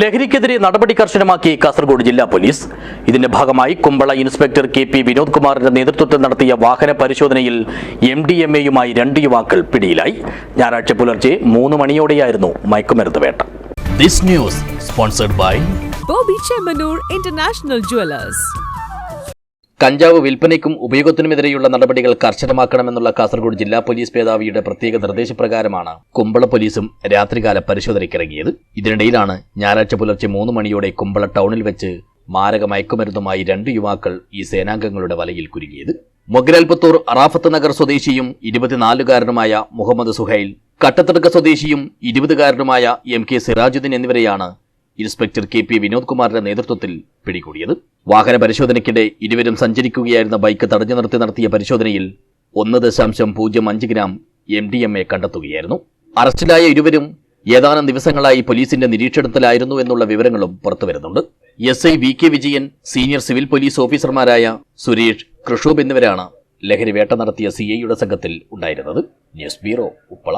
ലഹരിക്കെതിരെ നടപടി കർശനമാക്കി കാസർഗോഡ് ജില്ലാ പോലീസ്. ഇതിന്റെ ഭാഗമായി Kumbla inspector K P Vinod കുമാറിന്റെ നേതൃത്വത്തിൽ നടത്തിയ വാഹന പരിശോധനയിൽ എം ഡി എം എയുമായി രണ്ട് യുവാക്കൾ പിടിയിലായി. ഞായറാഴ്ച പുലർച്ചെ മൂന്ന് മണിയോടെയായിരുന്നു മയക്കുമരുന്ന് വേട്ട. This news sponsored by Bobby Chemmanur International Jewelers. കഞ്ചാവ് വിൽപ്പനയ്ക്കും ഉപയോഗത്തിനുമെതിരെയുള്ള നടപടികൾ കർശനമാക്കണമെന്നുള്ള കാസർഗോഡ് ജില്ലാ പോലീസ് മേധാവിയുടെ പ്രത്യേക നിർദ്ദേശപ്രകാരമാണ് കുമ്പള പോലീസും രാത്രികാല പരിശോധനയ്ക്കിറങ്ങിയത്. ഇതിനിടയിലാണ് ഞായറാഴ്ച പുലർച്ചെ മൂന്ന് മണിയോടെ കുമ്പള ടൗണിൽ വെച്ച് മാരക മയക്കുമരുന്നുമായി രണ്ട് യുവാക്കൾ ഈ സേനാംഗങ്ങളുടെ വലയിൽ കുരുങ്ങിയത്. മൊഗ്രാൽപത്തൂർ അറാഫത്ത് നഗർ സ്വദേശിയും ഇരുപത്തിനാലുകാരനുമായ മുഹമ്മദ് സുഹൈൽ കട്ടത്തടുക്ക സ്വദേശിയും ഇരുപതുകാരനുമായ എം കെ സിറാജുദ്ദീൻ എന്നിവരെയാണ് ഇൻസ്പെക്ടർ കെ പി വിനോദ് കുമാറിന്റെ നേതൃത്വത്തിൽ പിടികൂടിയത്. വാഹന പരിശോധനയ്ക്കിടെ ഇരുവരും സഞ്ചരിക്കുകയായിരുന്ന ബൈക്ക് തടഞ്ഞു നിർത്തി നടത്തിയ പരിശോധനയിൽ ഒന്ന് ദശാംശം പൂജ്യം അഞ്ച് gram M D M A കണ്ടെത്തുകയായിരുന്നു. അറസ്റ്റിലായ ഇരുവരും ഏതാനും ദിവസങ്ങളായി പോലീസിന്റെ നിരീക്ഷണത്തിലായിരുന്നു എന്നുള്ള വിവരങ്ങളും പുറത്തുവരുന്നുണ്ട് S I V K Vijayan senior civil police ഓഫീസർമാരായ സുരേഷ് കൃഷൂബ് എന്നിവരാണ് ലഹരി വേട്ട നടത്തിയ സി ഐയുടെ സംഘത്തിൽ ഉണ്ടായിരുന്നത്. News bureau Uppala.